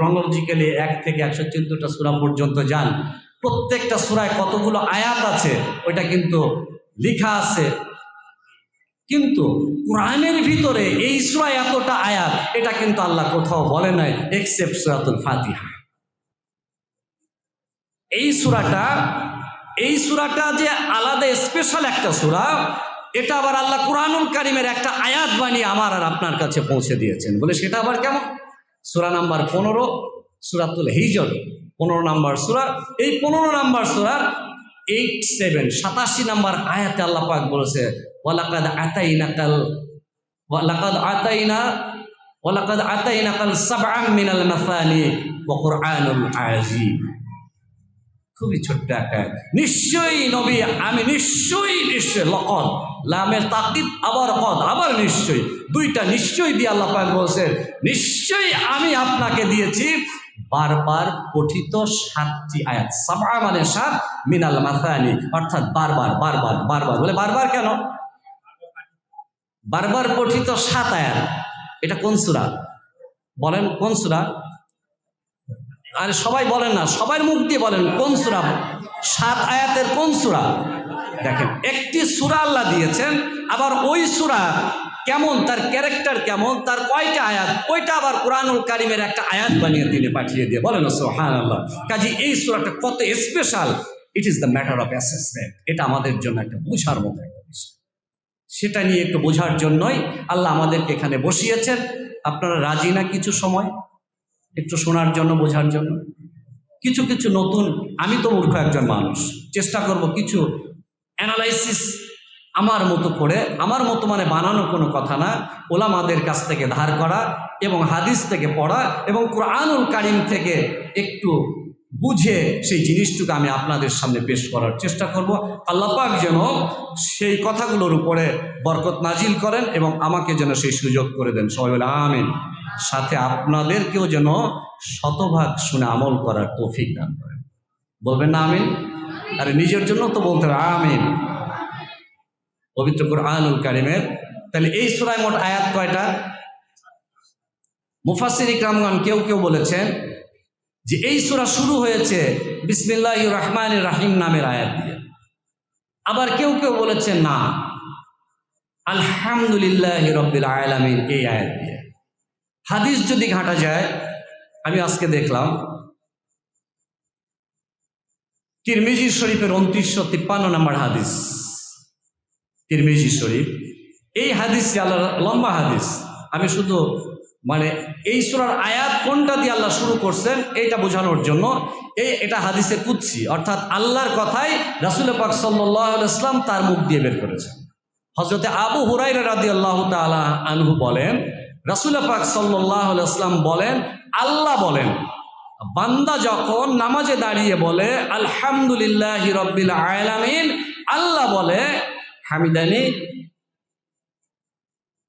Chronologically এক থেকে একশো চোদ্দটা সুরা পর্যন্ত যান। প্রত্যেকটা সুরায় কতগুলো আয়াত আছে, ওইটা কিন্তু লেখা আছে। কিন্তু কোরআনের ভিতরে এই সুরায় এতটা আয়াত, এটা কিন্তু আল্লাহ কোথাও বলে নাই এক্সেপ্ট সুরাতুল ফাতিহা। এই সুরাটা এই সুরাটা যে আলাদা স্পেশাল একটা সুরা, এটা আবার আল্লাহ কোরআনুল কারিমের একটা আয়াত বানিয়ে আমার আর আপনার কাছে পৌঁছে দিয়েছেন। বলে সেটা আবার কেমন? সুরা নাম্বার পনেরো, সুরাতুল হিজর। পনেরো নাম্বার সুরা, এই পনেরো নাম্বার সুরার এইট সেভেন সাতাশি নাম্বার আয়াতে আল্লাহ পাক বলেছে, ওয়ালাকাদ আতাইনা কাল ওয়ালাকাদ আতাইনা ওয়ালাকাদ আতাইনা কাল সাবআম মিনাল মাসানি ওয়া কুরআনুল আযীম খুবই ছোট্ট একটা নিশ্চয়ই নবী, আমি নিশ্চয়ই নিশ্চয় লকদ, লামের তাকিদ আবার কদ, আবার নিশ্চয়ই। দুইটা নিশ্চয়ই দিয়ে আল্লাহ পাক বলছে নিশ্চয়ই আমি আপনাকে দিয়েছি। বারবার পঠিত সাতটি আয়াত সাবা মানে সাত, মিনাল মাথানি অর্থাৎ বারবার বারবার বারবার। বলে বারবার কেন? বারবার পঠিত সাত আয়াত। এটা কোন সুরা? বলেন কোন সুরা? আরে সবাই বলেন না সবার মুখ দিয়ে বলেন, কোন সুরা? সাত আয়াতের কোন সুরা? দেখেন, একটি সুরা আল্লাহ দিয়েছেন, আবার ওই সুরা কেমন, তার ক্যারেক্টার কেমন, তার কয়টা আয়াত, ওইটা আবার কোরআনুল কারিমের একটা আয়াত বানিয়ে তিনি পাঠিয়ে দিয়ে বলেন সোহান আল্লাহ কাজে, এই সুরাটা কত special it is the matter of assessment এটা আমাদের জন্য একটা বোঝার মতো একটা বিষয়। সেটা নিয়ে একটু বোঝার জন্যই আল্লাহ আমাদেরকে এখানে বসিয়েছেন। আপনারা রাজি না কিছু সময়? একটু শোনার জন্য, বোঝার জন্য। কিছু কিছু নতুন, আমি তো মূর্খ একজন মানুষ, চেষ্টা করব কিছু অ্যানালাইসিস আমার মতো করে, আমার মতো মানে বানানো কোনো কথা না, ওলামাদের কাছ থেকে ধার করা এবং হাদিস থেকে পড়া এবং কোরআনুল কারিম থেকে একটু বুঝে সেই জিনিসটুকু আমি আপনাদের সামনে পেশ করার চেষ্টা করব। আল্লাপাক যেন সেই কথাগুলোর উপরে বরকত নাজিল করেন এবং আমাকে যেন সেই সুযোগ করে দেন। সবাই বলে, আমিন। সাথে আপনাদেরকেও যেন শতভাগ শুনে আমল করার তৌফিক দান করেন। বলবেন না আমিন? আরে নিজের জন্য তো বলতে হবে, আমিন। পবিত্র কোরআনুল কারিমের, তাহলে এই সুরায় মোট আয়াত কয়টা? মুফাসির ইকরামগণ কেউ কেউ বলেছেন যে এই সুরা শুরু হয়েছে বিসমিল্লাহ রহমান রাহিম নামের আয়াত দিয়ে। আবার কেউ কেউ বলেছে, না। আলহামদুলিল্লাহ রব্বিল আয়ালামিন এই আয়াত দিয়ে। হাদিস যদি ঘাঁটা যায়, আমি আজকে দেখলাম, তিরমিজি শরীফের উনত্রিশশো তিপ্পান্ন নম্বর হাদিস। তিরমিজি শরীফ, এই হাদিস লম্বা হাদিস। আমি শুধু মানে এই সুরার আয়াত কোনটা দিয়ে আল্লাহ শুরু করছেন, এইটা বোঝানোর জন্য এই এটা হাদিসে কুচ্ছি অর্থাৎ আল্লাহর কথাই রাসুল পাক সাল্লাহ ইসলাম তার মুখ দিয়ে বের করেছেন। হজরতে আবু হুরাই রাদি আল্লাহ তালা আনহু বলেন, রাসুল পাক সাল্লাহ ইসলাম বলেন, আল্লাহ বলেন, বান্দা যখন নামাজে দাঁড়িয়ে বলে, আলহামদুলিল্লাহ রব্বিল আলামিন আল্লাহ বলে, হামিদানি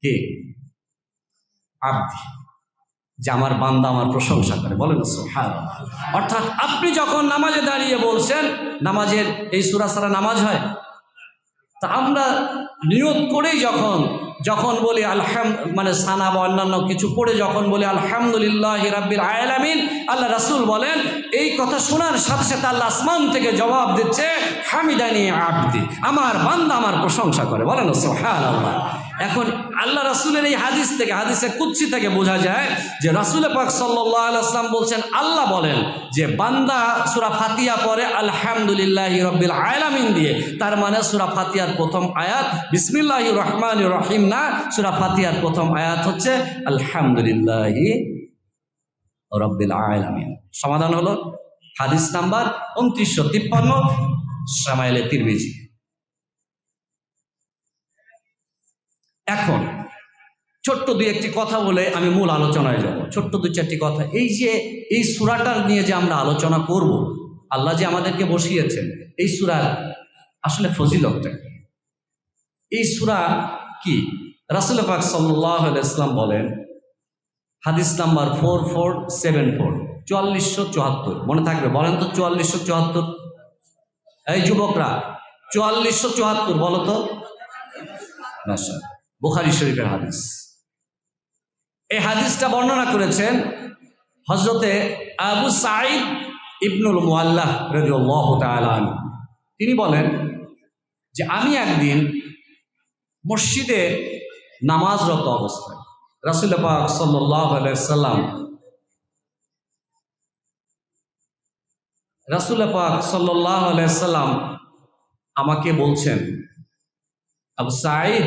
কে আব্দি, যে আমার বান্দা আমার প্রশংসা করে। বলেন সোহান অর্থাৎ আপনি যখন নামাজে দাঁড়িয়ে বলছেন, নামাজের এই সুরা সারা নামাজ হয়? তা আমরা নিয়ত করেই যখন যখন বলি আলহাম মানে সানা বা অন্যান্য কিছু পড়ে যখন বলি আলহামদুলিল্লাহ রাব্বিল আয়ালামিন আল্লাহ রাসুল বলেন, এই কথা শোনার সাথে সাথে আল্লাহ আসমান থেকে জবাব দিচ্ছে, হামিদানি আব্দি, আমার বান্দা আমার প্রশংসা করে। বলেন সোহান আল্লাহ এখন আল্লাহ রাসুলের এই হাদিস থেকে, হাদিসে কুচ্ছি থেকে বোঝা যায় যে রাসুল পাক সাল্লাহ আসলাম বলছেন, আল্লাহ বলেন যে বান্দা সুরা ফাতিয়া পরে আলহামদুলিল্লাহ রব্বিল আয়ালামিন দিয়ে, তার মানে সুরা ফাতিয়ার প্রথম আয়াত বিসমিল্লাহ রহমান রহিম না, সুরা ফাতিয়ার প্রথম আয়াত হচ্ছে আলহামদুলিল্লাহ রব্বিল আয়ালামিন সমাধান হলো হাদিস নাম্বার উনত্রিশশো তিপ্পান্ন, সামাইলে তিরমিজি। এখন ছোট্ট দুই একটি কথা বলে আমি মূল আলোচনায় যাব। ছোট্ট দুই চারটি কথা। এই যে, এই সুরাটার নিয়ে যে আমরা আলোচনা করব, আল্লাহ যে আমাদেরকে বসিয়েছেন, এই সুরার আসলে ফজিলতটা এই সুরা কি? রাসুল পাক সাল্লাহ ইসলাম বলেন, হাদিস number four four seven four, চুয়াল্লিশশো চুয়াত্তর। মনে থাকবে, বলেন তো চুয়াল্লিশশো চুয়াত্তর। এই যুবকরা, চুয়াল্লিশশো চুয়াত্তর, বলো তো। আচ্ছা বুখারি শরীফের হাদিস। এই হাদিসটা বর্ণনা করেছেন হজরতে আবু সাইদ ইবনুল মুআল্লাহ রাদিয়াল্লাহ তাআলা আনহু। তিনি বলেন যে আমি একদিন মসজিদে নামাজরত অবস্থায় রাসুল সাল্লাম রাসুল পাক সাল্লাহ সাল্লাম আমাকে বলছেন, আবু সাইদ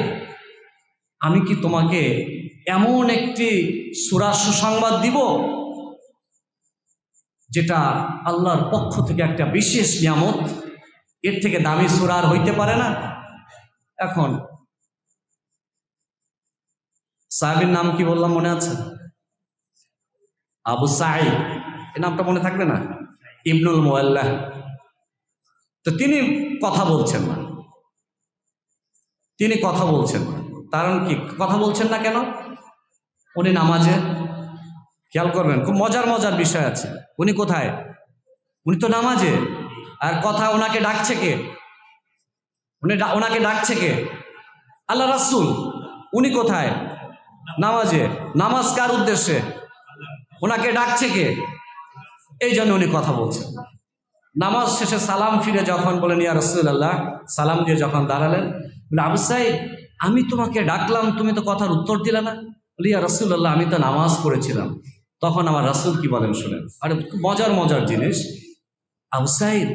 আমি কি তোমাকে এমন একটি সুরা সুসংবাদ দিব? যেটা আল্লাহর পক্ষ থেকে একটা বিশেষ নিয়ামত, এর থেকে দামি সুরা আর হইতে পারে না। এখন, সাহেবের নাম কি বললাম মনে আছে? আবু সাইদ এ নামটা মনে থাকবে না? ইবনুল মোয়াল্লাহ। তো তিনি কথা বলছেন না। তিনি কথা বলছেন না। কারণ কি? কথা বলছেন না কেন? উনি নামাজে। খেয়াল করবেন, খুব মজার মজার বিষয় আছে। উনি কোথায়? উনি তো নামাজে। আর কথা ওনাকে ডাকছে কে? উনি ওনাকে ডাকছে কে? আল্লাহ রাসুল, উনি কোথায়? নামাজে। নামাজ কার উদ্দেশ্যে? ওনাকে ডাকছে কে? এই জন্য উনি কথা বলছেন। নামাজ শেষে সালাম ফিরে যখন বলেন, ইয়া রসুল আল্লাহ সালাম দিয়ে যখন দাঁড়ালেন, বলে, আবু সাইদ আমি তোমাকে ডাকলাম, তুমি তো কথার উত্তর দিলে না। বলি, ইয়া রসুল আল্লাহ আমি তো নামাজ পড়েছিলাম। তখন আমার রাসুল কি বলেন শুনেন। আরে মজার মজার জিনিস। আবু সাইদ,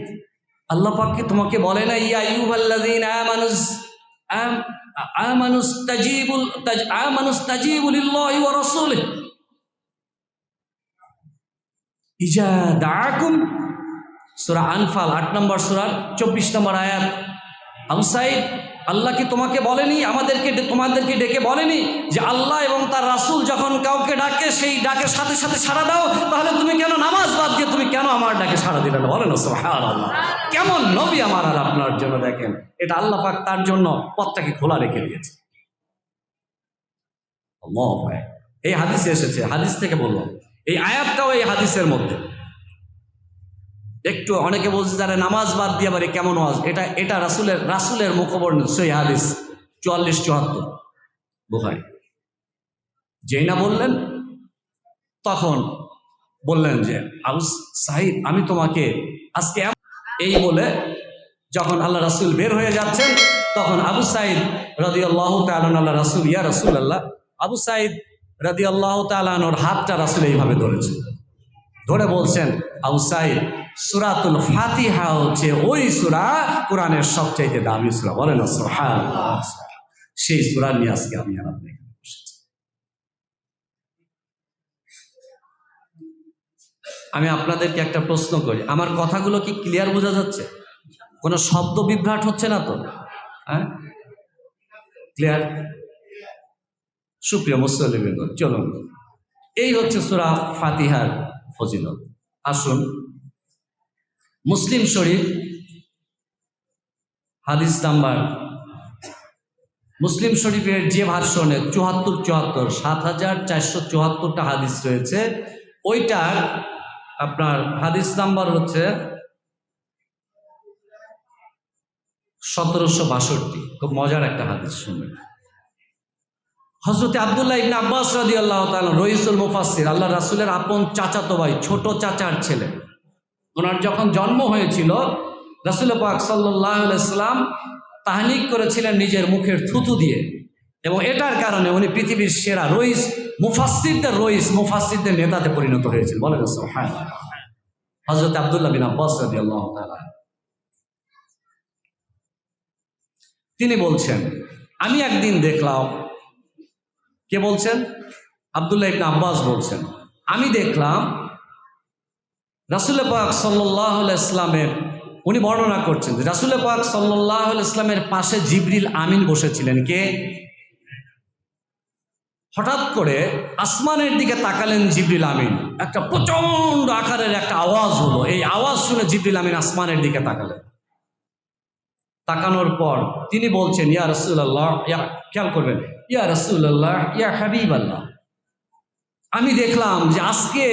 আল্লাহ পাক কি তোমাকে বলে না ইয়া আইয়ুহাল্লাযীনা আমানুস, আম, আমানুস তাজিবুল, তাজ, আমানুস তাজিবুল লিল্লাহি ওয়া রাসূলিহি। ইজা দাআকুম, সূরা আনফাল, আট নম্বর সূরার চব্বিশ নম্বর আয়াত। আবু সাইদ আল্লাহ কি তোমাকে বলেনি? আমাদেরকে তোমাদেরকে ডেকে বলেনি যে আল্লাহ এবং তার রাসূল যখন কাউকে ডাকে, সেই ডাকের সাথে সাথে সাড়া দাও, তাহলে তুমি কেন নামাজ বাদ দিয়ে তুমি কেন আমার ডাকে সাড়া দিলে না? বলে না, সুবহানাল্লাহ। কেমন নবী আমার আর আপনার জন্য দেখেন? এটা আল্লাহ পাক তার জন্য পথটাকে খোলা রেখে দিয়েছে। আল্লাহু এই হাদিসে এসেছে, হাদিস থেকে বললাম, এই আয়াতটাও এই হাদিসের মধ্যে। একটু অনেকে বলছে যারা নামাজ বাদ দিয়ে আবার কেমন ওয়াজ? এটা এটা রাসুলের রাসুলের মুখবর্ণ সেই হাদিস, চুয়াল্লিশ, চুয়াত্তর বুহারি যেই না বললেন, তখন বললেন যে, আবু সাহিদ আমি তোমাকে আজকে এই বলে যখন আল্লাহ রাসুল বের হয়ে যাচ্ছেন, তখন আবু সাইদ রাদি আল্লাহ তালন আল্লাহ রাসুল, ইয়া রাসুল আল্লাহ আবু সাইদ রাদি আল্লাহ তালানোর হাতটা রাসুল এইভাবে ধরেছে। ধরে বলছেন, আবু সাইদ সুরাতুল ফাতিহা হচ্ছে ওই সুরা কোরআনের সবচাইতে দামি সুরা। বলে না সেই সুরা নিয়ে আজকে আমি আর আমি আপনাদেরকে একটা প্রশ্ন করি, আমার কথাগুলো কি ক্লিয়ার বোঝা যাচ্ছে? কোনো শব্দ বিভ্রাট হচ্ছে না তো? হ্যাঁ? ক্লিয়ার সুপ্রিয় মুসলিম চলুন। এই হচ্ছে সুরা ফাতিহার ফজিলত। আসুন। মুসলিম শরীফ, হাদিস নাম্বার, মুসলিম শরীফের যে ভার্সনে চুয়াত্তর চুয়াত্তর, সাত হাজার চারশো চুয়াত্তরটা হাদিস রয়েছে, ওইটার আপনার হাদিস নাম্বার হচ্ছে সতেরোশো বাষট্টি। খুব মজার একটা হাদিস শুনবেন। হজরত আবদুল্লাহ ইবনে আব্বাস রাদি আল্লাহ তাআলা রইসুল মুফাসসির আল্লাহ রাসূলের আপন চাচাতো ভাই, ছোট চাচার ছেলে। ওনার যখন জন্ম হয়েছিল, রাসূল পাক সাল্লাম তাহনিক করেছিলেন নিজের মুখের থুতু দিয়ে। এবং এটার কারণে উনি পৃথিবীর সেরা রইস, মুফাসসিরদের রইস, মুফাসসিরদের নেতাতে পরিণত হয়েছিল। বলেন হ্যাঁ হজরত আবদুল্লাহ বিন আব্বাস তিনি বলছেন, আমি একদিন দেখলাম, কে বলছেন? আবদুল্লাহ ইবনে আব্বাস বলছেন, আমি দেখলাম রাসুল পাক সাল্লাহ ইসলামের উনি বর্ণনা করছেন যে রাসুল পাক সাল্লাহ ইসলামের পাশে জিবরিল আমিন বসেছিলেন। কে? হঠাৎ করে আসমানের দিকে তাকালেন জিবরিল আমিন। একটা প্রচণ্ড আকারের একটা আওয়াজ হলো। এই আওয়াজ শুনে জিবরিল আমিন আসমানের দিকে তাকালেন। তাকানোর পর তিনি বলছেন, ইয়া রসুল্লাহ ইয়া, খেয়াল করবেন, ইয়া রসুল্লাহ ইয়া হাবিব আল্লাহ আমি দেখলাম যে আজকে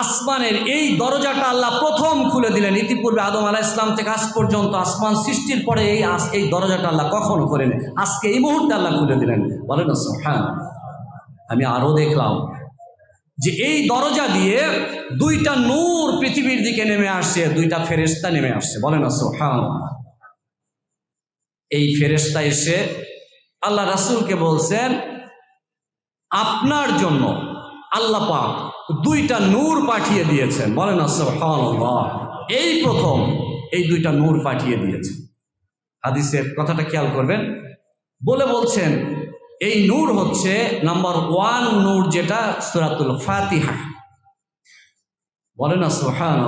আসমানের এই দরজাটা আল্লাহ প্রথম খুলে দিলেন। ইতিপূর্বে আদম আলাহ ইসলাম থেকে আজ পর্যন্ত আসমান সৃষ্টির পরে এই এই দরজাটা আল্লাহ কখনো করেন আজকে এই মুহূর্তে আল্লাহ খুলে দিলেন। বলেন হ্যাঁ আমি আরও দেখলাম যে এই দরজা দিয়ে দুইটা নূর পৃথিবীর দিকে নেমে আসছে, দুইটা ফেরেস্তা নেমে আসছে। বলেন আসো হ্যাঁ এই ফেরেস্তা এসে আল্লাহ রাসূলকে বলছেন, আপনার জন্য আল্লাহ পাক দুইটা নূর পাঠিয়ে দিয়েছেন। বলেন এই প্রথম এই দুইটা নূর পাঠিয়ে দিয়েছেন। হাদিসের কথাটা খেয়াল করবেন। বলে বলছেন, এই নূর হচ্ছে নাম্বার ওয়ান নূর যেটা সুরাতুল ফাতিহা। বলেন সোহান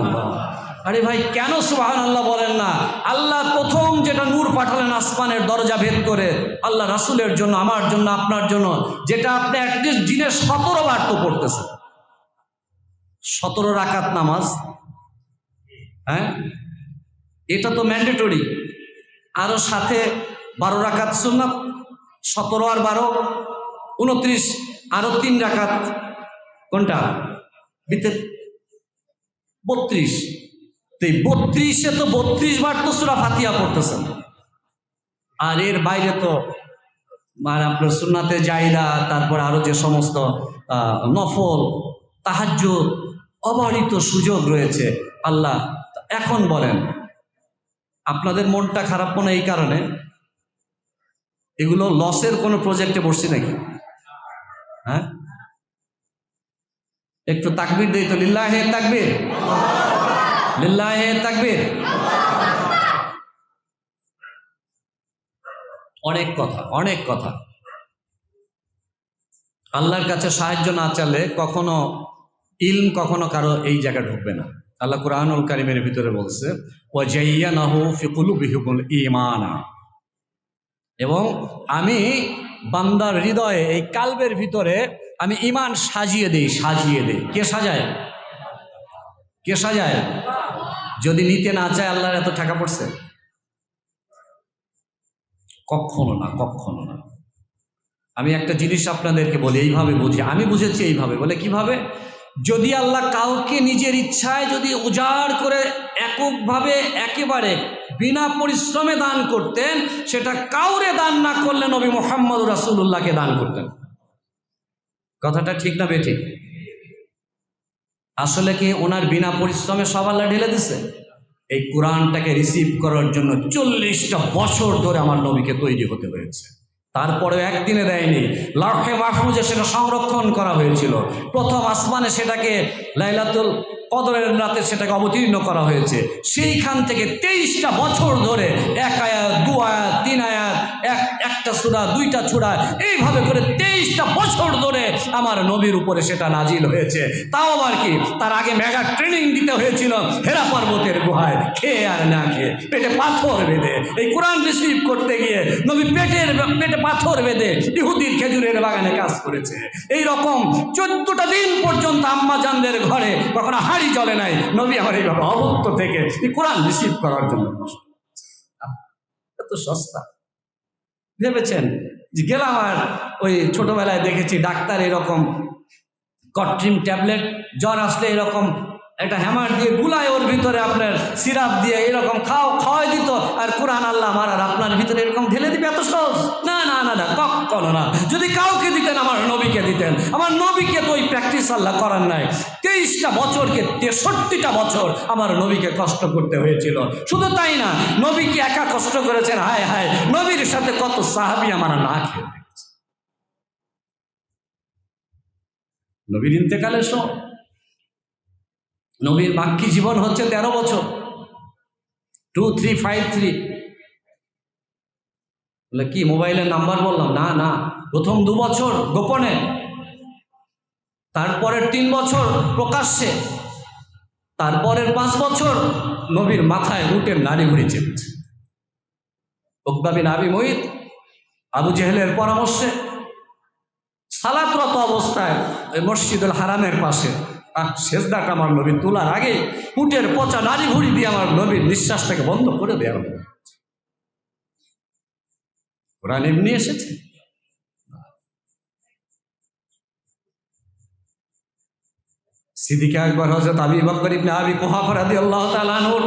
আরে ভাই, কেন সুহান আল্লাহ বলেন না? আল্লাহ প্রথম যেটা নূর পাঠালেন আসমানের দরজা ভেদ করে, আল্লাহ রাসুলের জন্য, আমার জন্য, আপনার জন্য, যেটা আপনি অ্যাটলিস্ট দিনে সতেরো বার তো পড়তেছেন। সতেরো রাকাত নামাজ হ্যাঁ? এটা তো ম্যান্ডেটরি। আরও সাথে বারো রাকাত সুন্নাত, সতেরো আর বারো, উনত্রিশ আরও তিন রাকাত, কোনটা? ভিতর বত্রিশ। তো এই বত্রিশে তো বত্রিশ বার তো সুরা ফাতিয়া পড়তেছেন আর এর বাইরে তো আর আপনার সুন্নাতে জাইদা তারপর আরও যে সমস্ত নফল তাহাজ্য অবারিত সুযোগ রয়েছে। আল্লাহ এখন বলেন, আপনাদের মনটা খারাপ মনে এই কারণে? এগুলো লসের কোনো প্রজেক্টে বসছি নাকি? হ্যাঁ? একটু তাকবির দিই তো, লিল্লাহে তাকবির। লিল্লাহে অনেক কথা অনেক কথা। আল্লাহর কাছে সাহায্য না চালে কখনো ইলম কখনো কারও এই জায়গায় ঢুকবে না। আল্লাহ কুরআনুল কারিমের ভিতরে বলছে ঈমানা। এবং আমি বান্দার হৃদয়ে, এই কালবের ভিতরে আমি ইমান সাজিয়ে দেই সাজিয়ে দেই। কে সাজায়? কে সাজায়? যদি নিতে না চায়, আল্লাহর এত টাকা পড়ছে? কখনো না কখনো না। আমি একটা জিনিস আপনাদেরকে বলি, এইভাবে বুঝি। আমি বুঝেছি এইভাবে। বলে কীভাবে? যদি আল্লাহ কাউকে নিজের ইচ্ছায় যদি উজাড় করে এককভাবে একেবারে বিনা পরিশ্রমে দান করতেন, সেটা কাউরে দান না করলে নবী মোহাম্মদ রাসুল্লাহকে দান করতেন। কথাটা ঠিক না বেঠিক আসলে কি ওনার বিনা পরিশ্রমে সব আল্লাহ ঢেলে দিছে? এই কোরআনটাকে রিসিভ করার জন্য চল্লিশটা বছর ধরে আমার নবীকে তৈরি হতে হয়েছে। তারপরেও একদিনে দেয়নি। লাফে মাহফুজে সেটা সংরক্ষণ করা হয়েছিল। প্রথম আসমানে সেটাকে লাইলাতুল কদরের রাতে সেটাকে অবতীর্ণ করা হয়েছে। সেইখান থেকে তেইশটা বছর ধরে এক আয়াত, দু আয়াত, তিন আয়াত, এক, একটা চূড়া দুইটা চূড়া এইভাবে করে তেইশটা আমার নবীর উপরে সেটা নাজিল হয়েছে। তাও আবার কি? তার আগে মেগা ট্রেনিং দিতে হয়েছিল। হেরা পর্বতের গুহায় খেয়ে আর না খেয়ে পেটে পাথর বেঁধে। এই কোরআন রিসিভ করতে গিয়ে নবী পেটের পেটে পাথর বেঁধে ইহুদির খেজুরের বাগানে কাজ করেছে। এই রকম চোদ্দটা দিন পর্যন্ত আম্মা জানদের ঘরে কখনো হাড়ি চলে নাই। নবী আমার এইভাবে অভক্ত থেকে এই কোরআন রিসিভ করার জন্য এত সস্তা। ভেবেছেন? যে গেলাম আর ওই ছোটবেলায় দেখেছি ডাক্তার এরকম কট্রিম ট্যাবলেট জ্বর আসলে এরকম একটা হ্যামার দিয়ে গুলায় ওর ভিতরে আপনার সিরাপ দিয়ে এরকম খাও, খাওয়াই দিত। আর কোরআন আল্লাহ আমার আর আপনার ভিতরে এরকম ঢেলে দিবে এত সহজ? না না না না, কখনো না। যদি কাউকে দিতেন, আমার নবীকে দিতেন। আমার নবীকে তো ওই প্র্যাকটিস আল্লাহ করার নাই। তেইশটা বছরকে তেষট্টিটা বছর আমার নবীকে কষ্ট করতে হয়েছিল। শুধু তাই না নবীকে একা কষ্ট করেছেন? হায় হায়, নবীর সাথে কত সাহাবি আমার না খেয়ে। নবীর ইন্তেকালের সময় নবীর বাক্যী জীবন হচ্ছে তেরো বছর। টু থ্রি ফাইভ থ্রি বলে, কি, মোবাইলের নাম্বার বললাম? না না। প্রথম দু বছর গোপনে। তারপরের তিন বছর প্রকাশ্যে। তারপরের পাঁচ বছর নবীর মাথায় উটের নারী ঘুরে চেপেছে। উকবাবিন আবি মহিত আবু জেহেলের পরামর্শে সালাতরত অবস্থায় ওই মসজিদুল হারামের পাশে আহ শেষদাটা আমার নবী তোলার আগে উটের পচা নারী ঘুড়ি দিয়ে আমার নবীর নিঃশ্বাসটাকে বন্ধ করে দেওয়া হলো। কোরআন এমনি এসেছে। সিদ্দিকে একবার হজরত আবি বকর ইবনে আবি কুহাফা রাদিয়াল্লাহু তাআলা আনহুর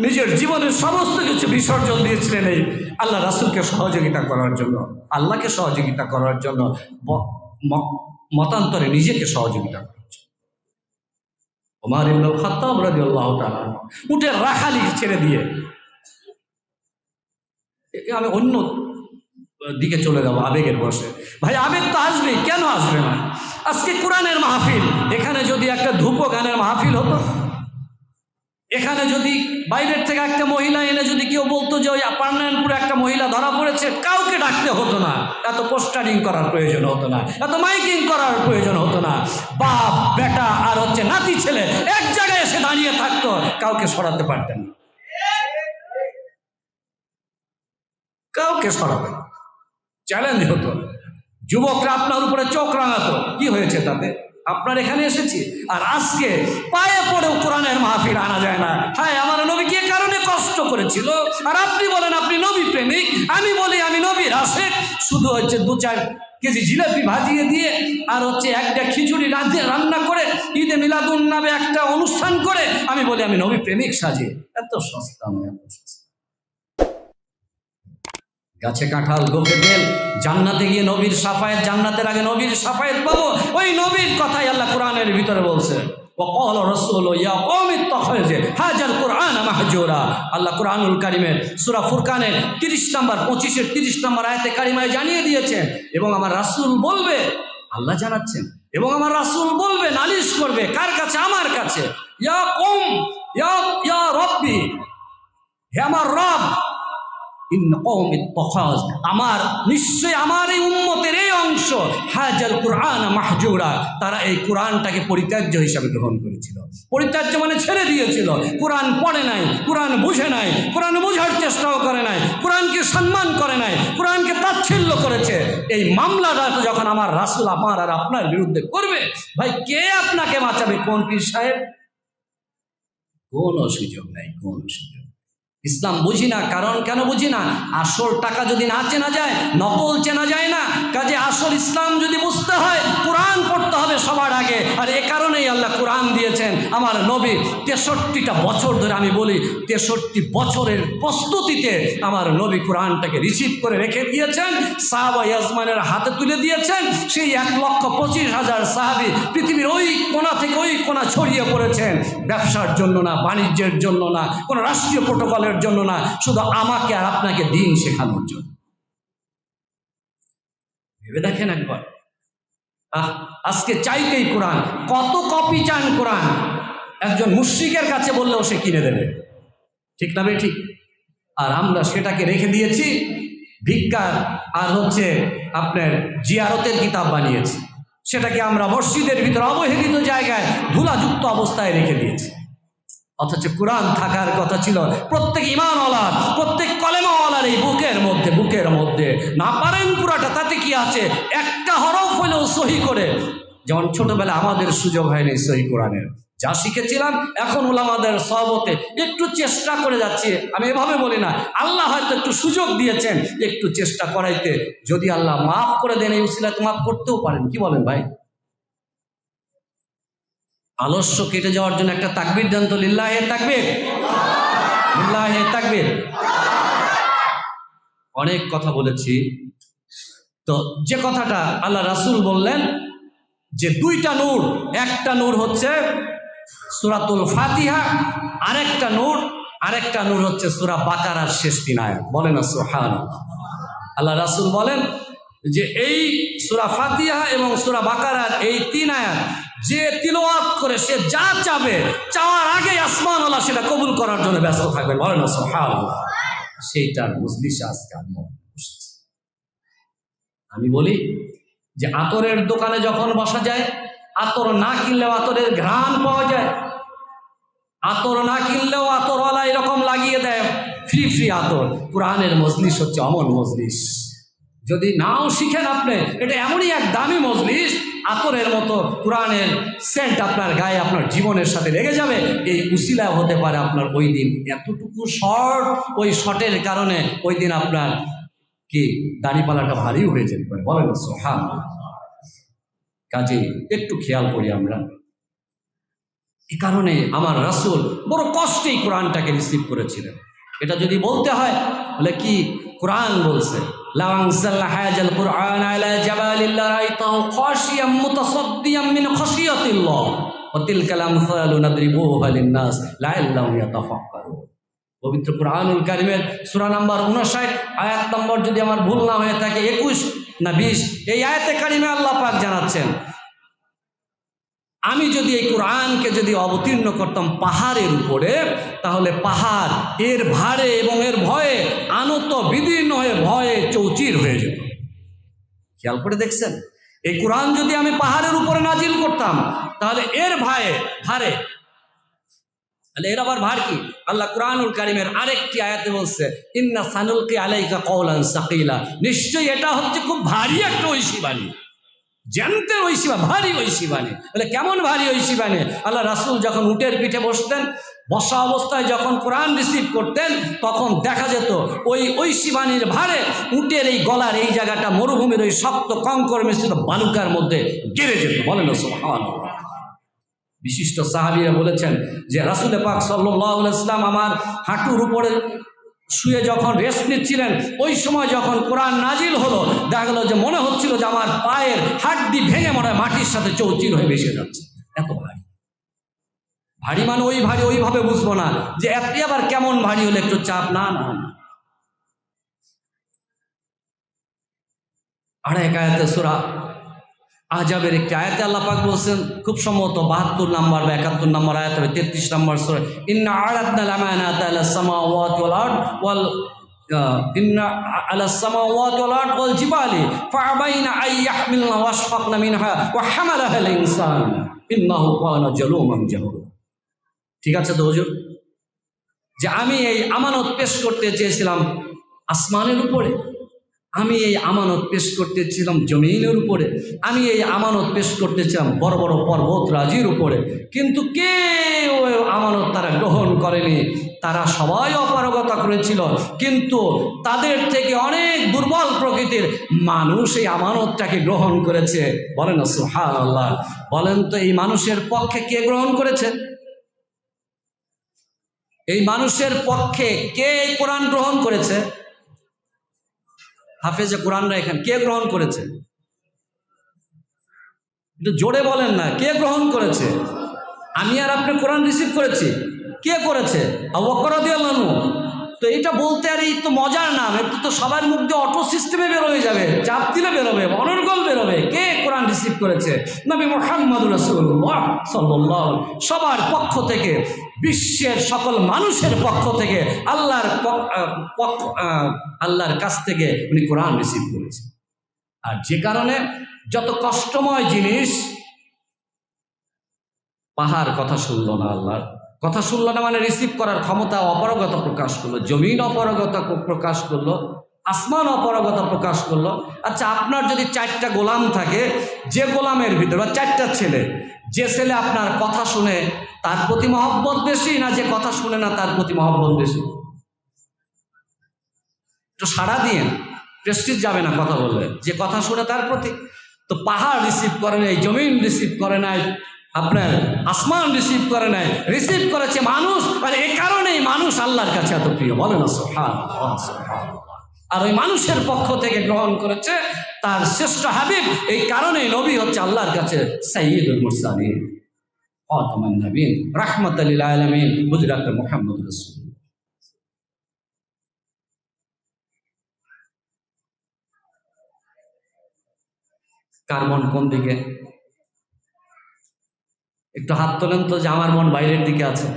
নিজের জীবনের সমস্ত কিছু বিসর্জন দিয়েছিলেন এই আল্লাহ রাসূলকে সহযোগিতা করার জন্য, আল্লাহকে সহযোগিতা করার জন্য মতান্তরে নিজেকে সহযোগিতা জন্য ওমার ইবনুল খাত্তাব রাদিয়াল্লাহু তাআলা উটের রাখালি ছেড়ে দিয়ে আমি অন্য দিকে চলে যাব আবেগের বসে। ভাই, আবেগ তো আসবেই, কেন আসবে না? আজকে কোরআনের মাহফিল, এখানে যদি একটা ধূপ গানের মাহফিল হতো। এখানে যদি বাইরের থেকে একটা মহিলা এনে যদি কেউ বলতো যে ওই পার্নায়নপুরে একটা মহিলা ধরা পড়েছে, কাউকে ডাকতে হতো না। এত পোস্টারিং করার প্রয়োজন হতো না, এত মাইকিং করার প্রয়োজন হতো না। বাপ, বেটা আর হচ্ছে নাতি ছেলে এক জায়গায় এসে দাঁড়িয়ে থাকতো, কাউকে সরাতে পারতেন না। কাউকে সরাবে চ্যালেঞ্জ হতো। যুবকরা আপনার উপরে চোখ রাঙাতো। কি হয়েছে তাতে? আপনার এখানে এসেছি? আর আজকে পায়ে পড়েও কোরআনের মাহফিল আনা যায় না। হ্যাঁ আমার নবী কি কারণে কষ্ট করেছিল? আর আপনি বলেন, আপনি নবী প্রেমিক। আমি বলি, আমি নবীর আশেক। শুধু হচ্ছে দু চার কেজি জিলাপি ভাজিয়ে দিয়ে, আর হচ্ছে একটা খিচুড়ি রাঁধে, রান্না করে, ঈদে মিলাদুন নামে একটা অনুষ্ঠান করে, আমি বলি, আমি নবী প্রেমিক সাজি। এত সস্তা নয়, এত সস্তা। গাছে কাঁঠাল গোপে বেল জান্নাতে গিয়ে নবীর সাফায়েত জান্নাতের আগে নবীর সাফায়েত পাবো ওই নবীর কথাই আল্লাহ কোরআনের ভিতরে বলছে وقال رسول يا قوم اتخذوا هذا القرآن مهجورا আল্লাহ কোরআনুল কারিমের সূরা ফুরকানের 30 নম্বর 25 এর 30 নম্বর আয়াতে কারিমায় জানিয়ে দিয়েছেন এবং আমার রাসূল বলবে আল্লাহ জানাচ্ছেন এবং আমার রাসূল বলবে নালিশ করবে কার কাছে আমার কাছে ইয়া কম ইয়া ইয়া রব্বি হে আমার রব ইন কওমি তখাজ আমার নিশ্চয় আমার এই উম্মতের এই অংশ। হাজাল কোরআন মাহজুরা। তারা এই কোরআনটাকে পরিত্যাজ্য হিসাবে গ্রহণ করেছিল। পরিত্যাজ্য মানে ছেড়ে দিয়েছিল। কোরআন পড়ে নাই, কোরআন বুঝে নাই, কোরআন বোঝার চেষ্টাও করে নাই, কোরআনকে সম্মান করে নাই, কোরআনকে তাচ্ছিল্য করেছে। এই মামলাটা যখন আমার রাসুল, আমার আর আপনার বিরুদ্ধে করবে, ভাই কে আপনাকে বাঁচাবে কোন পীর সাহেব? কোনো সুযোগ নাই, কোনো সুযোগ ইসলাম বুঝি না, কারণ কেন বুঝি না? আসল টাকা যদি না চেনা যায়, নকল চেনা যায় না। কাজে আসল ইসলাম যদি বুঝতে হয়, কোরআন পড়তে হবে সবার আগে। আর এ কারণেই আল্লাহ কোরআন দিয়েছেন। আমার নবী তেষট্টিটা বছর ধরে আমি বলি, তেষট্টি বছরের প্রস্তুতিতে আমার নবী কোরআনটাকে রিসিভ করে রেখে দিয়েছেন। সাহাবা ইয়াজমানের হাতে তুলে দিয়েছেন। সেই এক লক্ষ পঁচিশ হাজার সাহাবি পৃথিবীর ওই কোণা থেকে ওই কোণা ছড়িয়ে পড়েছেন। ব্যবসার জন্য না, বাণিজ্যের জন্য না, কোনো রাষ্ট্রীয় প্রোটোকলের জন্য না, শুধু আমাকে আর আপনাকে দিন শেখানোর জন্য। ভেবে দেখেন একবার। আহ, আজকে চাইতেই কোরআন, কত কপি চান কোরআন? একজন মুশ্রিকের কাছে বললেও সে কিনে দেবে। ঠিক না ঠিক? আর আমরা সেটাকে রেখে দিয়েছি ভিক্ষার আর হচ্ছে আপনার জিয়ারতের কিতাব বানিয়েছি। সেটাকে আমরা মসজিদের ভিতরে অবহেলিত জায়গায় ধুলাযুক্ত অবস্থায় রেখে দিয়েছি। অথচ কোরআন থাকার কথা ছিল। প্রত্যেক ইমান ইমানওয়ালার, প্রত্যেক কলেমাওয়ালার এই বুকের মধ্যে বুকের মধ্যে। না পারেন পুরাটা, তাতে কি আছে? একটা হরফ হলেও সহি করে। যেমন ছোটবেলা আমাদের সুযোগ হয়নি সহি কোরআনের। যা শিখেছিলাম, এখন ওলামাদের সহবতে একটু চেষ্টা করে যাচ্ছি। আমি এভাবে বলি না, আল্লাহ হয়তো একটু সুযোগ দিয়েছেন একটু চেষ্টা করাইতে। যদি আল্লাহ মাফ করে দেন এই উসিলাতে, মাফ করতেও পারেন। কি বলেন ভাই? আলস্য কেটে যাওয়ার জন্য একটা তাকবির দেন তো, লিল্লাহে তাকবির। লিল্লাহে তাকবির। অনেক কথা বলেছি। তো যে কথাটা আল্লাহ রাসূল বললেন, যে দুইটা নূর, একটা নূর হচ্ছে সুরাতুল ফাতিহা, আরেকটা নূর আরেকটা নূর হচ্ছে সুরা বাকারার শেষ তিন আয়াত বলেন না সুহান আল্লাহ রাসূল বলেন যে এই সুরা ফাতিহা এবং সুরা বাকারার এই তিন আয়াত যে তিলওয়াত করে সে যা চাবে, চাওয়ার আগে আসমান আসমানওয়ালা সেটা কবুল করার জন্য ব্যস্ত থাকবেন। বলেন না সেইটার মজলিসে আজকে আমি আমি বলি যে আতরের দোকানে যখন বসা যায়, আতর না কিনলেও আতরের ঘ্রাণ পাওয়া যায়। আতর না কিনলেও আতরওয়ালা এরকম লাগিয়ে দেয়। ফ্রি ফ্রি আতর। কোরআনের মজলিস হচ্ছে অমন মজলিস। যদি নাও শিখেন আপনি, এটা এমনই এক দামি মজলিস, আতরের মতো কোরআনের সেন্ট আপনার গায়ে আপনার জীবনের সাথে লেগে যাবে, এই উসিলা হতে পারে আপনার ওই দিন। এতটুকু শর্ট ওই শর্টের কারণে ওই দিন আপনার কি দাড়িপালাটা ভারী হয়ে যেতে পারে। বলেন সোহান কাজে একটু খেয়াল করি আমরা। এ কারণে আমার রাসূল বড় কষ্টেই কোরআনটাকে রিসিভ করেছিলেন। এটা যদি বলতে হয় বলে কি কোরআন বলছে? লাউ আনজালনা হাযাল কুরআন আলা জাবালিন লারাইতাহু খাশিয়াম মুতাসাদ্দিয়াম মিন খাশিয়াতিল্লাহ। অতিল কালাম নাস লাইল্লাহুম ইয়াতাফাক্কারুন। পবিত্র কুরআনুল কারিমের সূরা নাম্বার 59 আয়াত নম্বর যদি আমার ভুল না হয়ে থাকে 21 না 20 এই আয়াতে কারিমে আল্লাহ পাক জানাচ্ছেন আমি যদি এই কোরআনকে যদি অবতীর্ণ করতাম পাহাড়ের উপরে, তাহলে পাহাড় এর ভারে এবং এর ভয়ে আনত বিদীর্ণ হয়ে ভয়ে চৌচির হয়ে যেত। খেয়াল করে দেখছেন? এই কোরআন যদি আমি পাহাড়ের উপরে নাজিল করতাম, তাহলে এর ভায়ে, ভারে। তাহলে এর আবার ভার কি? আল্লাহ কোরআনুল কারিমের আরেকটি আয়াতে বলছে, ইন্না সানুলকি আলাইকা কওলান সাকিলা। নিশ্চয়ই এটা হচ্ছে খুব ভারী একটা ঐশী বাণী। জানতে ঐশী বা ভারী ঐশী বাণী বলে, কেমন ভারী ঐশী বাণী আল্লাহ রাসূল যখন উটের পিঠে বসতেন, বসা অবস্থায় যখন কোরআন রিসিভ করতেন, তখন দেখা যেত ওই ঐশী বাণীর ভারে উটের এই গলার এই জায়গাটা, মরুভূমির ওই শক্ত কঙ্কর মিশ্রিত বালুকার মধ্যে গেড়ে যেত। বলেন বিশিষ্ট সাহাবিরা বলেছেন যে, রাসুল পাক সাল্লাহ ইসলাম আমার হাঁটুর উপরে শুয়ে যখন রেস্ট নিচ্ছিলেন, ওই সময় যখন কোরআন নাজিল হলো, দেখা গেল যে মনে হচ্ছিল যে আমার পায়ের হাড্ডি ভেঙে মনে মাটির সাথে চৌচির হয়ে মিশে যাচ্ছে। এত ভারী। ভারী মানে ওই ভারী, ওইভাবে বুঝব না যে এত আবার কেমন ভারী হলে একটু চাপ? না না না। আর এক আয়াতে সুরা আজাবের একটি আয়াতে আল্লাহ পাক বলছেন, খুব সম্ভবত বাহাত্তর নাম্বার বা একাত্তর নাম্বার আয়াত হবে, তেত্রিশ নাম্বার সূরা। ইন্না সামাওয়াতি ওয়াল ইন্না আলা সামাওয়াতি ওয়াল আরদ ওয়াল জিবালি ফাআবাইনা আই ইয়াহমিলনা ওয়াশফাকনা মিনহা ওয়া হামালাহা আল ইনসান ইন্নাহু কানা জালুমান জাহুলা ঠিক আছে তো হুজুর? যে আমি এই আমানত পেশ করতে চেয়েছিলাম আসমানের উপরে। আমি এই আমানত পেশ করতেছিলাম জমিনের উপরে, আমি এই আমানত পেশ করতেছিলাম বড় বড় পর্বত রাজির উপরে, কিন্তু কেউ আমানত তারা গ্রহণ করেনি। তারা সবাই অপারগতা করেছিল, কিন্তু তাদের থেকে অনেক দুর্বল প্রকৃতির মানুষ এই আমানতটাকে গ্রহণ করেছে। বলেন সুহান আল্লাহ বলেন তো, এই মানুষের পক্ষে কে গ্রহণ করেছে? এই মানুষের পক্ষে কে কোরআন গ্রহণ করেছে? হাফেজে কোরআনরা এখানে কে গ্রহণ করেছে? একটু জোরে বলেন না, কে গ্রহণ করেছে? আমি আর আপনি কোরআন রিসিভ করেছি। কে করেছে? অবকরাদিয়ালানু তো এটা বলতে আর এই তো মজার নাম একটু তো সবার মুখ দিয়ে অটো সিস্টেমে বের হয়ে যাবে চাপ দিলে বেরোবে, অনর্গল বেরোবে। কে কোরআন রিসিভ করেছে? নবী মোহাম্মদ রসুল্লাহ সাল্লাহ সবার পক্ষ থেকে, বিশ্বের সকল মানুষের পক্ষ থেকে, আল্লাহর পক্ষ আল্লাহর কাছ থেকে উনি কোরআন রিসিভ করেছেন। আর যে কারণে যত কষ্টময় জিনিস, পাহাড় কথা শুনল না আল্লাহর। কথা শুনলো না মানে রিসিভ করার ক্ষমতা অপারগতা প্রকাশ করল, জমিন অপারগতা প্রকাশ করল, আসমান অপারগতা প্রকাশ করল। আচ্ছা আপনার যদি চারটা গোলাম থাকে, যে গোলামের ভিতরে বা চারটা ছেলে, যে ছেলে আপনার কথা শুনে তার প্রতি মহব্বত বেশি না যে কথা শুনে না তার প্রতি মহব্বত বেশি? একটু সাড়া দিয়ে প্রেস্টিজ যাবে না কথা বললে, যে কথা শুনে তার প্রতি। তো পাহাড় রিসিভ করে নাই, জমিন রিসিভ করে নাই আপনার আসমান রিসিভ করে নাই রিসিভ করেছে মানুষ আর এ কারণেই মানুষ আল্লাহর কাছে এত প্রিয়। বলে না সোহান আর ওই মানুষের পক্ষ থেকে গ্রহণ করেছে তার শ্রেষ্ঠ হাবিব, এই কারণেই নবী হচ্ছে আল্লাহর কাছে সাইয়দুল মুরসালিন, খাতামান নবীন কোন দিকে? একটু হাত তোলেন তো যে আমার মন বাইরের দিকে আছে।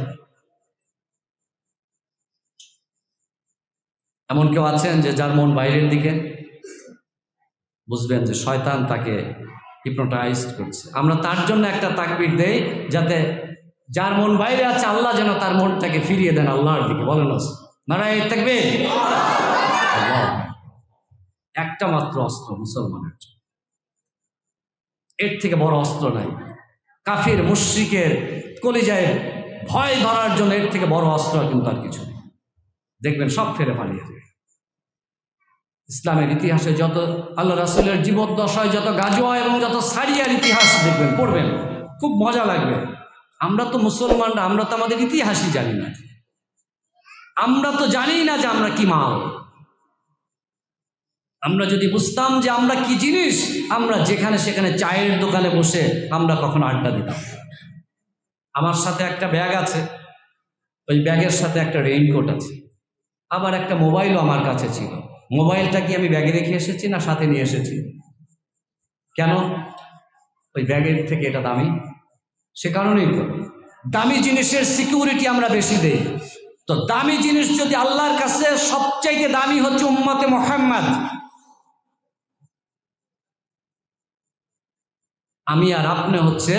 এমন কেউ আছেন যে যার মন বাইরের দিকে? বুঝবেন যে শয়তান তাকে হিপনোটাইজ করছে। আমরা তার জন্য একটা তাকবির দেই যাতে যার মন বাইরে আছে, আল্লাহ যেন তার মনটাকে ফিরিয়ে দেন আল্লাহর দিকে। বলেন নারায় থাকবে একটা মাত্র অস্ত্র মুসলমানের এর থেকে বড় অস্ত্র নাই। কাফির, মুশ্রিকের কলিজায় ভয় ধরার জন্য এর থেকে বড় অস্ত্র কিন্তু আর কিছু নেই। দেখবেন সব ফেরে পালিয়ে যাবে ইসলামের ইতিহাসে যত আল্লাহ রাসুলের জীবদ্দশায় যত গাজোয়া এবং যত সারিয়ার ইতিহাস দেখবেন, পড়বেন, খুব মজা লাগবে। আমরা তো মুসলমানরা, আমরা তো আমাদের ইতিহাসই জানি না। আমরা তো জানি না যে আমরা কি মাল। আমরা যদি বুঝতাম যে আমরা কি জিনিস, আমরা যেখানে সেখানে চায়ের দোকানে বসে আমরা কখনো আড্ডা দিতাম আমার সাথে একটা ব্যাগ আছে, ওই ব্যাগের সাথে একটা রেইনকোট আছে। আবার একটা মোবাইলও আমার কাছে ছিল। মোবাইলটা কি আমি ব্যাগে রেখে এসেছি না সাথে নিয়ে এসেছি? কেন? ওই ব্যাগের থেকে এটা দামি? সে কারণেই তো। দামি জিনিসের সিকিউরিটি আমরা বেশি দেই। তো দামি জিনিস যদি আল্লাহর কাছে সবচাইতে দামি হচ্ছে উম্মতে মোহাম্মদ। আমি আর আপনি হচ্ছে,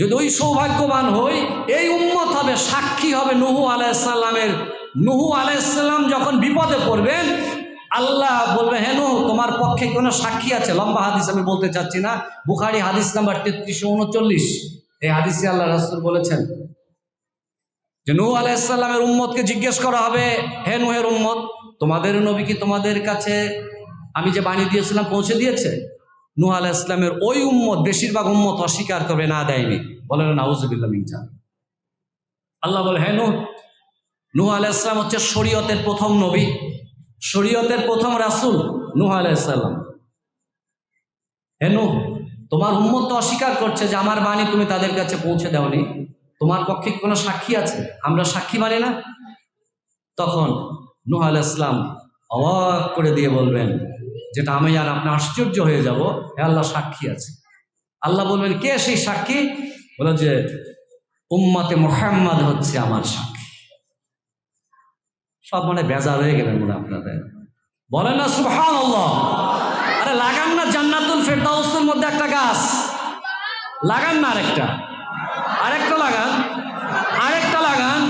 যদি ওই সৌভাগ্যবান হই, এই উম্মত হবে, সাক্ষী হবে নুহু আলাইসাল্লামের নুহু আলাইসাল্লাম যখন বিপদে পড়বেন, আল্লাহ বলবে নুহু, তোমার পক্ষে কোনো সাক্ষী আছে? লম্বা হাদিস আমি বলতে চাচ্ছি না। বুখারি হাদিস নাম্বার তেত্রিশশো উনচল্লিশ। এই হাদিসে আল্লাহ রাসুল বলেছেন যে, নূহ আলাইসাল্লামের উম্মতকে জিজ্ঞেস করা হবে, হে নুহের উম্মত, তোমাদের নবী কি তোমাদের কাছে, আমি যে বাণী দিয়েছিলাম, পৌঁছে দিয়েছে? নূহ ইসলামের ওই উম্মত বেশিরভাগ উম্মত অস্বীকার করবে, না দেয়নি। বলেন, নাউজুবিল্লাহ মিনজা আল্লাহ বলে হ্যাঁ নূহ নূহ ইসলাম হচ্ছে শরীয়তের প্রথম নবী, শরীয়তের প্রথম রাসূল নূহ আলাহ ইসলাম হে তোমার উম্মত তো অস্বীকার করছে যে আমার বাণী তুমি তাদের কাছে পৌঁছে দাওনি। তোমার পক্ষে কোনো সাক্ষী আছে? আমরা সাক্ষী মানি না? তখন নুহ আল ইসলাম অবাক করে দিয়ে বলবেন যেটা আমি আর আপনি আশ্চর্য হয়ে যাব হে আল্লাহ সাক্ষী আছে। আল্লাহ বলবেন, কে সেই সাক্ষী? বলে যে, উম্মাতে মোহাম্মদ হচ্ছে আমার সাক্ষী। সব মানে বেজার হয়ে গেলেন মনে আপনাদের। বলেন না সুহান আরে লাগান না জান্নাতুল ফেরদাউসের মধ্যে একটা গাছ। লাগান না আরেকটা। আরেকটা লাগান। আরেকটা লাগান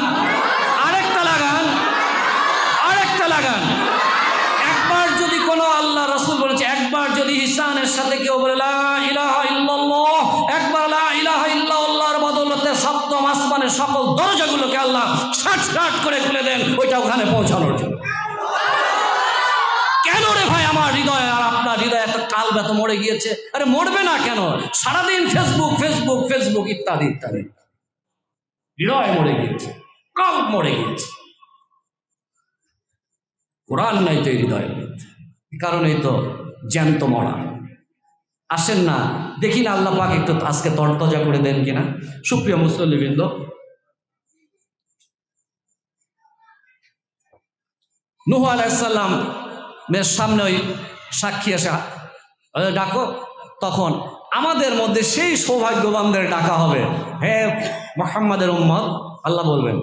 আরেকটা লাগান আরেকটা লাগান একবার যদি কোনো আল্লাহ রসুল বলেছে একবার যদি হিসানের সাথে কেউ বলে লা ইলাহা ইল্লাল্লাহ একবার লা ইলাহা ইল্লাল্লাহর বদলতে সপ্তম আসমানের সকল দরজাগুলোকে আল্লাহ ষাট করে খুলে দেন, ওইটা ওখানে পৌঁছানোর জন্য। কেন রে ভাই আমার হৃদয়? আর আপনার হৃদয় এত কাল ব্যত মরে গিয়েছে। আরে মরবে না কেন? সারাদিন ফেসবুক ফেসবুক ফেসবুক ইত্যাদি ইত্যাদি। হৃদয় মরে গিয়েছে, কাল মরে গিয়েছে। কোরআন নাই তো এই হৃদয়ের মধ্যে। কারণেই তো জ্যান্ত মরা। আসেন না, দেখি না আল্লাহ পাক একটু আজকে তরতজা করে দেন কিনা। সুপ্রিয় মুসল্লিবৃন্দ নুহ মেয়ের সামনে ওই সাক্ষী এসে ডাকো। তখন আমাদের মধ্যে সেই সৌভাগ্যবানদের ডাকা হবে। হে মোহাম্মদের উম্মত, আল্লাহ বলবেন।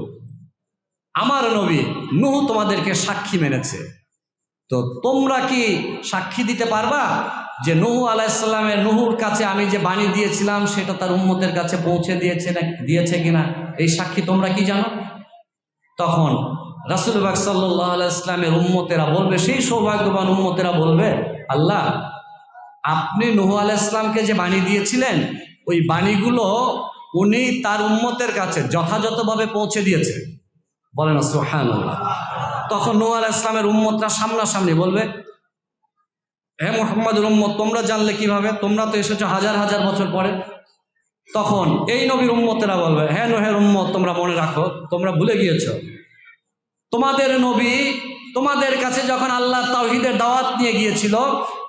আমার নবী নুহ তোমাদেরকে সাক্ষী মেনেছে। তো তোমরা কি সাক্ষী দিতে পারবা যে নুহু আলাইসাল্লামের নুহুর কাছে আমি যে বাণী দিয়েছিলাম, সেটা তার উম্মতের কাছে পৌঁছে দিয়েছে না দিয়েছে কিনা? এই সাক্ষী তোমরা কি জানো? তখন রাসুলবাগ সাল্লাহ আলাইসলামের উম্মতেরা বলবে, সেই সৌভাগ্যবান উম্মতেরা বলবে, আল্লাহ, আপনি নুহু আলাইসলামকে যে বাণী দিয়েছিলেন, ওই বাণীগুলো উনি তার উম্মতের কাছে যথাযথভাবে পৌঁছে দিয়েছে। বলেন সোহান তখন নুহ আলাহ ইসলামের উম্মতরা সামনাসামনি বলবে, হে মোহাম্মদুর উম্মত, তোমরা জানলে কীভাবে? তোমরা তো এসেছ হাজার হাজার বছর পরে। তখন এই নবীর উম্মতেরা বলবে হ্যাঁ নোহের উম্মত, তোমরা মনে রাখো, তোমরা ভুলে গিয়েছো। তোমাদের নবী তোমাদের কাছে যখন আল্লাহ তাওহিদের দাওয়াত নিয়ে গিয়েছিল,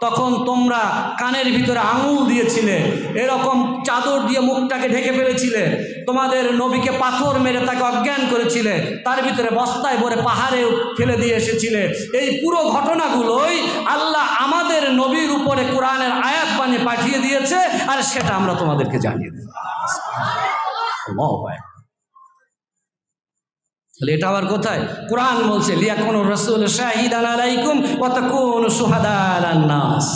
তখন তোমরা কানের ভিতরে আঙুল দিয়েছিলে, এরকম চাদর দিয়ে মুখটাকে ঢেকে ফেলেছিলে, তোমাদের নবীকে পাথর মেরে তাকে অজ্ঞান করেছিলে, তার ভিতরে বস্তায় ভরে পাহাড়ে ফেলে দিয়ে এসেছিলে এই পুরো ঘটনাগুলোই আল্লাহ আমাদের নবীর উপরে কোরআনের আয়াত বাণী পাঠিয়ে দিয়েছে, আর সেটা আমরা তোমাদেরকে জানিয়ে আকবার। তাহলে এটা আবার কোথায়? কোরআন বলছে লিয়া কোন রসুল শাহিদান আলাইকুম কত কোন সুহাদা নাস।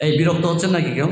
এই বিরক্ত হচ্ছেন নাকি কেউ?